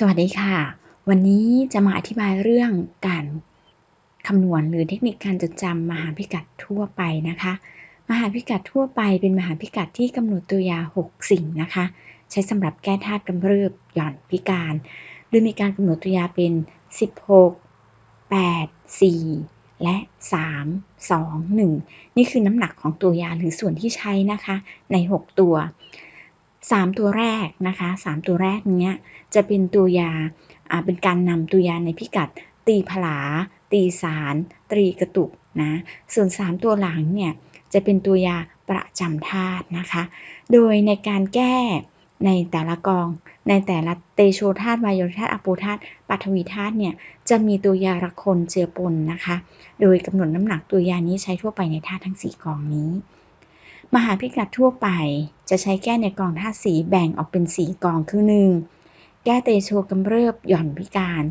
สวัสดีค่ะ วันนี้จะมาอธิบายเรื่องการคำนวณหรือเทคนิคการจดจำมหาพิกัดทั่วไปนะคะ มหาพิกัดทั่วไปเป็นมหาพิกัดที่กำหนดตัวยา 6 สิ่งนะคะ ใช้สำหรับแก้ธาตุกำเริบหย่อนพิการ โดยมีการกำหนดตัวยาเป็น 16 8 4 และ 3 2 1 นี่คือน้ำหนักของตัวยาหรือส่วนที่ใช้นะคะใน 6 ตัว 3 ตัวแรกนะคะ 3 ตัวแรกเนี้ยจะเป็นตัวยาเป็นการนำตัวยาในพิกัดตีผลา ตีสาร ตรีกระตุกนะส่วน 3 ตัวหลังเนี่ยจะเป็นตัวยาประจำธาตุนะคะ โดยในการแก้ในแต่ละกอง ในแต่ละเตโชธาตุวายโยธาตุอโปธาตุปัทวีธาตุเนี่ยจะมีตัวยาระคนเจือปนนะคะ โดยกำหนดน้ำหนักตัวยานี้ใช้ทั่วไปในธาตุทั้ง 4 กองนี้ มหาพิกัดทั่วไป จะใช้แก้ในกองธาตุสีแบ่งออกเป็น4กองคือ1แก้เตโชกำเริบหย่อนพิการ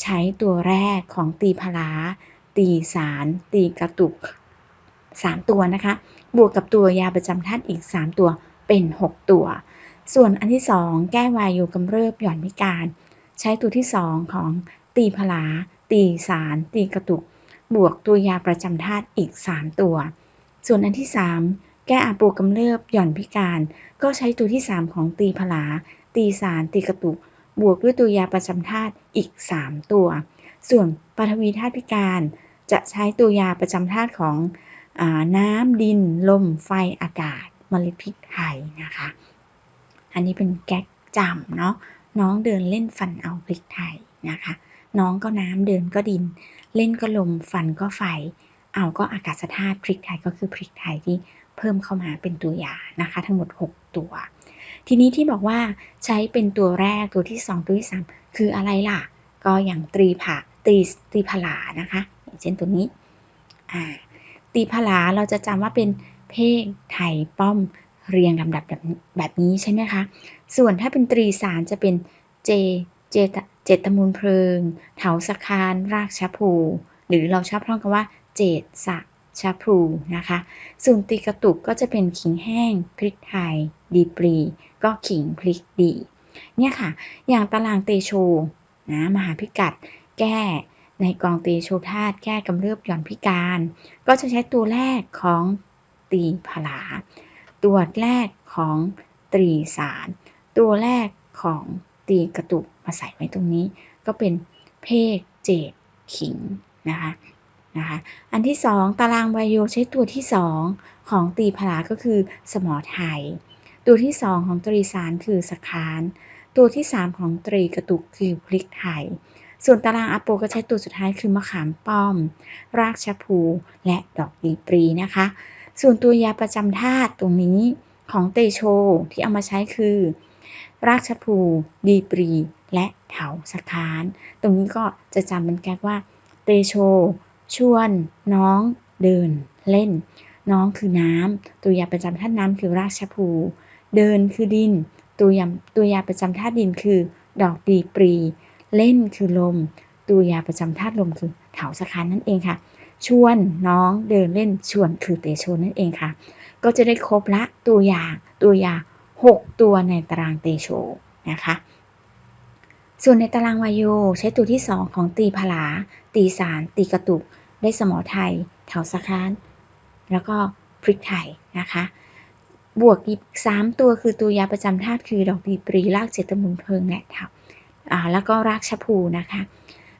ใช้ตัวแรกของตีพลาตีสาร ตีกระตุก 3 ตัวนะคะ บวกกับตัวยาประจำธาตุอีก 3 ตัวเป็น 6 ตัว ส่วนอันที่ 2 แก้วายุกำเริบหย่อนพิการ ใช้ตัวที่ 2 ของตีพลาตีสาร ตีกระตุก บวกตัวยาประจำธาตุอีก 3 ตัว ส่วนอันที่ 3 แก้อาปูกำเริบหย่อนพิการ ก็ใช้ตัวที่ 3 ของตีพลา ตีสาร ตีกระตุก บวกด้วยตัวยาประจำธาตุอีก 3 ตัว ส่วนปฐวีธาตุพิการ จะใช้ตัวยาประจำธาตุของอน้ำดิน ลม ไฟ อากาศมลพิษไทยนะคะ อันนี้เป็นแก๊กจำเนาะ น้องเดินเล่นฟันเอาพริกไทยนะคะ น้องก็น้ำเดินก็ดิน เล่นก็ลม ฟันก็ไฟ เอาก็อากาศธาตุพริกไทยก็คือพริกไทยที่ เพิ่มเข้ามาเป็นตัวยานะคะ ทั้งหมด 6 ตัว ทีนี้ที่บอกว่าใช้เป็นตัวแรกตัวที่ 2 ตัวที่ 3 คืออะไรล่ะ ก็อย่างตรีผาตรีตรีผลานะคะ อย่างเช่นตัวนี้อ่าตรีผลาเราจะจำว่าเป็นเพศไทยป้อมเรียงลำดับแบบแบบนี้ใช่ไหมคะ ส่วนถ้าเป็นตรีสารจะเป็นเจเจเจตมูลเพลิง เถาสคารรากชะพู หรือเราชอบท่องกันว่าเจตสะ ชาพลูนะคะส่วนตีกระตุกก็จะเป็นขิงแห้ง พริกไทย ดีปรี ก็ขิงพริกดี เนี่ยค่ะ อย่างตารางเตโชนะมหาพิกัด แก้ในกองเตโชธาตุแก้กำเริบหย่อนพิการ ก็จะใช้ตัวแรกของตีผลา ตัวแรกของตรีสาร ตัวแรกของตีกระตุกมาใส่ไว้ตรงนี้ ก็เป็นเพกเจดขิงนะคะ นะคะ อันที่ 2 ตารางวายโยใช้ตัวที่ 2 ของตีพลาก็คือสมอไทย ตัวที่ 2 ของตรีสารคือสคานตัวที่ 3 ของตรีกระตุกคือพลิกไทย ส่วนตารางอโปก็ใช้ตัวสุดท้ายคือมะขามป้อม รากชะพูและดอกดีปรีนะคะ ส่วนตัวยาประจำธาตุตรงนี้ของเตโชที่เอามาใช้คือ รากชะพูดีปรี และเถาสคาน ตรงนี้ก็จะจำเป็นแก๊กว่าเตโช ชวนน้องเดินเล่น น้องคือน้ำตัวยาประจำธาตุน้ำคือราชภู เดินคือดิน ตัวยาตัวยาประจำธาตุดินคือ ดอกดีปรี เล่นคือลม ตัวยาประจำธาตุลมคือเถาสคานนั่นเองค่ะ ชวนน้องเดินเล่นชวนคือเตโชนั่นเองค่ะ ก็จะได้ครบละตัวยาตัวยา 6 ตัวในตารางเตโชนะคะ ส่วนในตารางวายโยใช้ตัวที่ 2 ของตีผลา ตีสาร ตีกระตุก ได้สมอไทยเถาสะคาน แล้วก็พริกไทยนะคะ บวกอีก3ตัวคือตัวยาประจำธาตุคือดอกดีปรีรากเจตมุนเพลิงแหละเถาอ่าแล้วก็รากชะพูนะคะ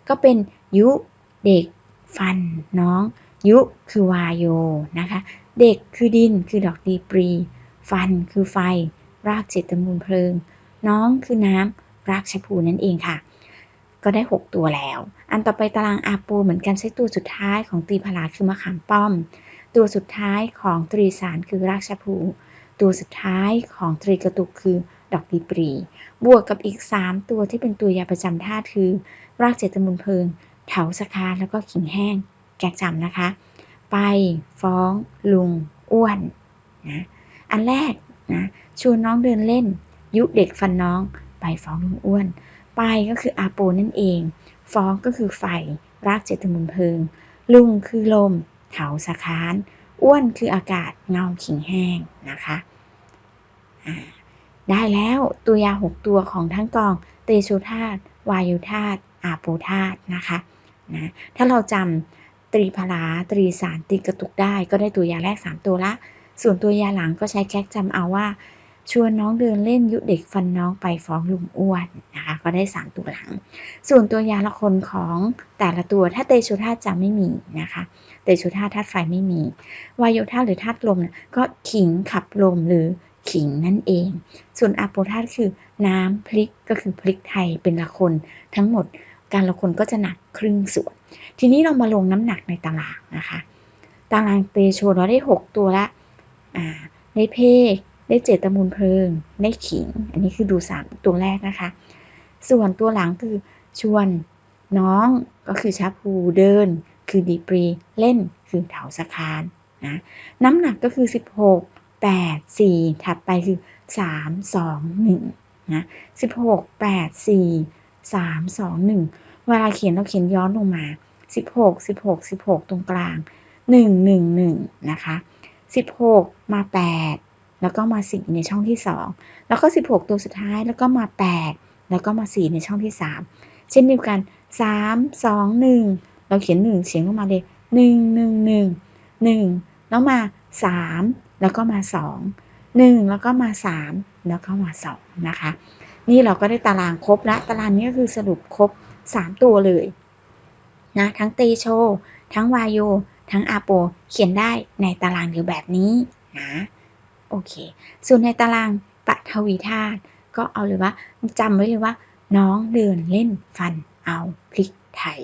ก็เป็นยุเด็กฟันน้อง ยุคือวายโยนะคะ เด็กคือดินคือดอกดีปรี ฟันคือไฟ รากเจตมูลเพลิง น้องคือน้ำ รากชะพูนั่นเองค่ะ ก็ได้ 6 ตัวแล้ว อันต่อไปตารางอาปูเหมือนกันใช้ตัวสุดท้ายของตรีพลาคือมะขามป้อม ตัวสุดท้ายของตรีสารคือรากชะพู ตัวสุดท้ายของตรีกระตุกคือดอกดีปรี บวกกับอีก 3 ตัวที่เป็นตัวยาประจำธาตุคือ รากเจตมุนเพลิง เถาสคาแล้วก็ขิงแห้ง แกจำนะคะ ไป ฟ้อง ลุง อ้วนนะ อันแรกนะชวนน้องเดินเล่น ยุเด็กฟันน้อง ไปฟ้องลุงอ้วน ไปก็คืออาโปนั่นเอง ฟ้องก็คือไฟ รากเจตมุนเพลิง ลุงคือลมเถาสะคาน อ้วนคืออากาศเงาขิงแห้งนะคะได้แล้วตัวยาหกตัวของทั้งกองเตโชธาตุวายุธาตุอาโปธาตุนะคะนะถ้าเราจำตรีพลาตรีสารตรีกระตุกได้ก็ได้ตัวยาแรก 3 ตัวละ ส่วนตัวยาหลังก็ใช้แก๊กจำเอาว่า ชวนน้องเดินเล่นยุเด็กฟันน้องไปฟ้องลุงอ้วนนะคะก็ได้3ตัวหลัง ส่วนตัวยาละคนของแต่ละตัวถ้าเตโชธาตุจะไม่มีนะคะเตโชธาตุธาตุไฟไม่มี วายโยธาหรือธาตุลมก็ขิงขับลมหรือขิงนั่นเอง ส่วนอาโปธาตุคือน้ำพริกก็คือพริกไทยเป็นละคนทั้งหมดการละคนก็จะหนักครึ่งส่วน ทีนี้เรามาลงน้ำหนักในตารางนะคะ ตารางเตโชเราได้ 6 ตัวละอ่าได้เพก ได้เจตมูลเพลิง ได้ขิง อันนี้คือดู3ตัวแรกนะคะ ส่วนตัวหลังคือชวนน้องก็คือชัพูเดิน คือดีปรีเล่นคือเถาสะคานนะน้ำหนักก็คือ 16 8 4 ถัดไปคือ 3 2 1นะ16 8 4 3 2 1 เวลาเขียนเราเขียนย้อนลงมา 16 16 16 ตรงกลาง 1 1 1 นะคะ 16 มา 8 แล้วก็มา 4 ในช่องที่ 2 แล้วก็ 16 ตัวสุดท้ายแล้วก็มา 8 แล้วก็มา 4 ในช่องที่ 3 เช่นเดียวกัน 3 2 1 เราเขียน 1 เสียงลงมาเลย 1 1 1 1 แล้วมา 3 แล้วก็มา 2 1 แล้วก็มา 3 แล้วก็มา 2 นะคะ นี่เราก็ได้ตารางครบแล้วตารางนี้ก็คือสรุปครบ 3 ตัวเลยนะทั้งเตโช ทั้งวายโย ทั้งอาโป เขียนได้ในตารางเดียวแบบนี้นะ โอเค ส่วนในตารางปฐวีธาตุก็เอาเลยว่าจำไว้เลยว่า น้องเดินเล่นฟันเอาพริกไทย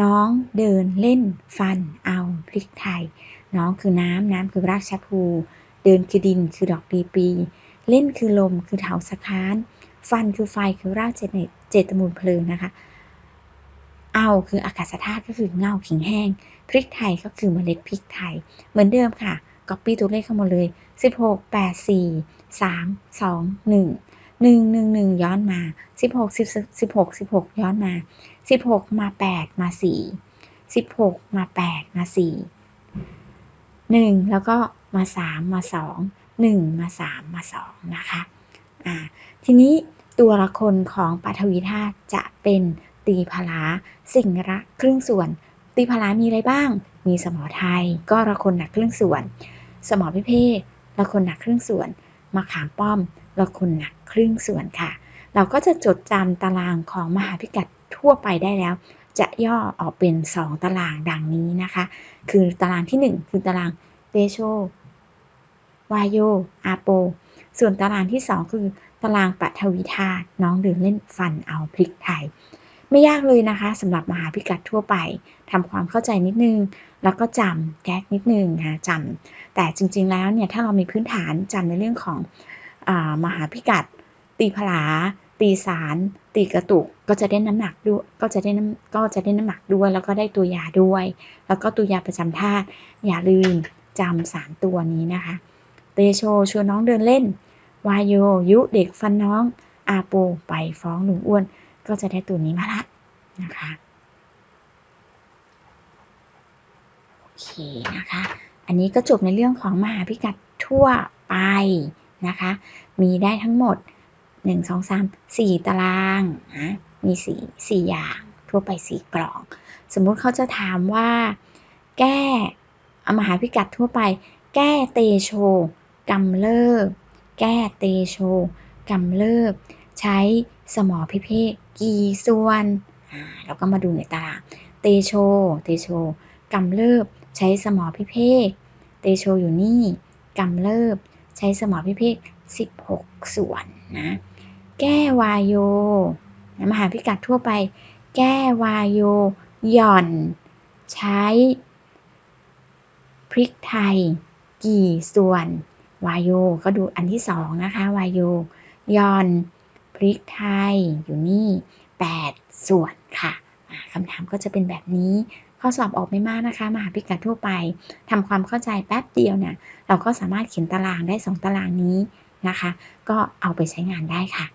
น้องเดินเล่นฟันเอาพริกไทย น้องคือน้ำน้ำคือรากชะพู เดินคือดินคือดอกดีปี เล่นคือลมคือเถาสะค้าน ฟันคือไฟคือรากเจเนตเจตมูลเพลิงนะคะ เอาคืออากาศธาตุก็คือเงาขิงแห้ง พริกไทยก็คือเมล็ดพริกไทย เหมือนเดิมค่ะ ก๊อปปี้ตัวเลขเข้ามาเลย 16 8 4 3 2 1 1 1 1 ย้อนมา 16 16 16 ย้อนมา 16 มา 8 มา 4 16 มา 8 มา 4 1 แล้วก็มา 3 มา 2 1 มา 3 มา 2 นะคะ อ่า ทีนี้ตัวละคนของปฐวีธาตุจะเป็นตีพลาสิ่งละครึ่งส่วน ตีพลามีอะไรบ้าง มีสมอไทยก็ละคนหนักครึ่งส่วน สมอพิเภกละคนหนักครึ่งส่วนมาขามป้อมละคนหนักครึ่งส่วนค่ะ เราก็จะจดจำตารางของมหาพิกัดทั่วไปได้แล้ว จะย่อออกเป็น 2 ตารางดังนี้นะคะ คือตารางที่ 1 คือตารางเตโชวายโยอาโป ส่วนตารางที่ 2 คือตารางปฐวีธาน้องเดินเล่นฟันเอาพริกไทย ไม่ยากเลยนะคะสำหรับมหาพิกัดทั่วไปทำความเข้าใจนิดนึง แล้วก็จำแก๊กนิดนึงนะจำแต่จริงๆแล้วเนี่ยถ้าเรามีพื้นฐานจำในเรื่องของอมหาพิกัด ตีผลา ตีสาร ตีกระตุกก็จะได้น้ำหนักด้วยก็จะได้น้ำก็จะได้น้ำหนักด้วย แล้วก็ได้ตัวยาด้วย แล้วก็ตัวยาประจำธาตุอย่าลืมจำสามตัวนี้นะคะเตโชชวนน้องเดินเล่นวายโยยุเด็กฟันน้องอาโปไปฟ้องลุงอ้วน ก็จะได้ตัวนี้มาละ นะคะโอเคนะคะ อันนี้ก็จบในเรื่องของมหาพิกัดทั่วไปนะคะ มีได้ทั้งหมด 1 2 3 4 ตารางนะมี4 4อย่างทั่วไป 4 กล่อง สมมุติเขาจะถามว่าแก้มหาพิกัดทั่วไป แก้เตโชกำเริบแก้เตโชกำเริบ ใช้สมอพิเภกกี่ส่วน เราก็มาดูในตาราง เตโช เตโชกำเริบใช้สมอพิเภก เตโชอยู่นี่กำเริบใช้สมอพิเภก 16 ส่วนนะ แก้วายโยมหาพิกัดทั่วไป แก้วายโย หย่อน ใช้ พริกไทย กี่ส่วน วายโย ก็ดูอันที่สองนะคะ วายโย หย่อน พริกไทยอยู่นี่ 8 ส่วน คำถามก็จะเป็นแบบนี้ ข้อสอบออกไม่มากนะคะ มหาพิกัดทั่วไปทำความเข้าใจแป๊บเดียวเนี่ยเราก็สามารถเขียนตารางได้ 2 ตารางนี้นะคะ ก็เอาไปใช้งานได้ค่ะ